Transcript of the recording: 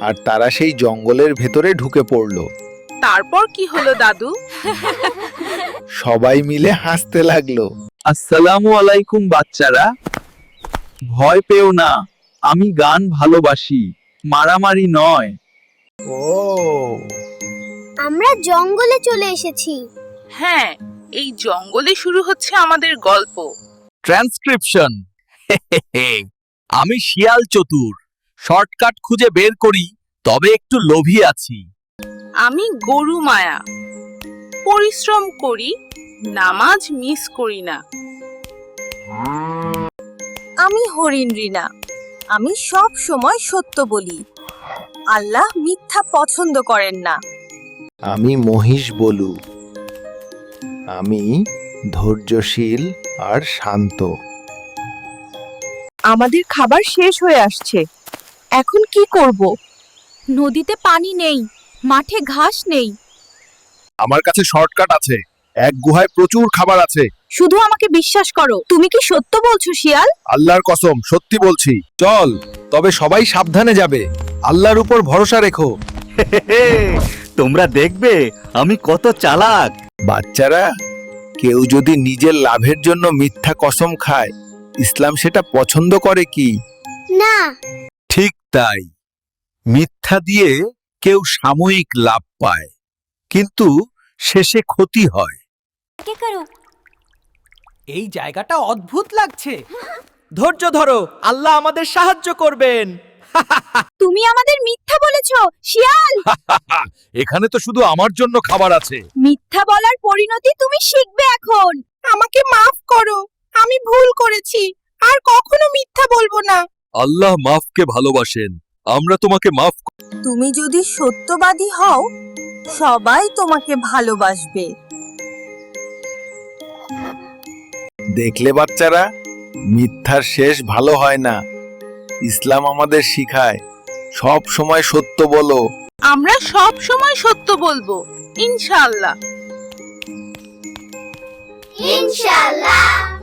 আর তারা সেই জঙ্গলের ভেতরে ঢুকে পড়ল। তারপর কি হলো দাদু? সবাই মিলে হাসতে লাগল। আসসালামু আলাইকুম বাচ্চারা। ভয় পেও না আমি গান ভালোবাসি মারামারি নয়। ও। আমরা জঙ্গলে চলে এসেছি। হ্যাঁ এই জঙ্গলে শুরু হচ্ছে আমাদের গল্প। ট্রান্সক্রিপশন আমি শিয়াল চতুর। শর্টকাট খুঁজে বের করি তবে একটু লোভী আছি। আমি গরু মায়া। পরিশ্রম করি নামাজ মিস করি না। আমি হরিণ রিনা। আমি সব সময় সত্য বলি। আল্লাহ মিথ্যা পছন্দ করেন না। আমি মহিষ বলু। আমি ধৈর্যশীল আর শান্ত। আমাদের খাবার শেষ হয়ে আসছে। এখন কি করব? নদীতে পানি নেই মাঠে ঘাস নেই। আমার কাছে শর্টকাট আছে এক গুহায় প্রচুর খাবার আছে। শুধু আমাকে বিশ্বাস করো তুমি কি সত্য বলছো শিয়াল? আল্লাহর কসম সত্যি বলছি। চল তবে সবাই সাবধানে যাবে। আল্লাহর উপর ভরসা রেখো। তোমরা দেখবে আমি কত চালাক। বাচ্চারা কেউ যদি নিজের লাভের জন্য মিথ্যা কসম খায় ইসলাম সেটা পছন্দ করে কি? না তাই মিথ্যা দিয়ে কেউ সাময়িক লাভ পায় কিন্তু শেষে ক্ষতি হয়। এই জায়গাটা অদ্ভুত লাগছে। ধৈর্য ধরো আল্লাহ আমাদের সাহায্য করবেন। তুমি আমাদের মিথ্যা বলেছ শিয়াল! এখানে তো শুধু আমার জন্য খাবার আছে। মিথ্যা বলার পরিণতি তুমি শিখবে এখন। আমাকে মাফ করো আমি ভুল করেছি আর কখনো মিথ্যা বলব না। আল্লাহ মাফকে ভালোবাসেন। আমরা তোমাকে মাফ তুমি যদি সত্যবাদী হও সবাই তোমাকে ভালোবাসবে। দেখলে বাচ্চারা মিথ্যার শেষ ভালো হয় না। ইসলাম আমাদের শিখায় সব সময় সত্য বলো। আমরা সব সময় সত্য বলব ইনশাআল্লাহ। ইনশাআল্লাহ।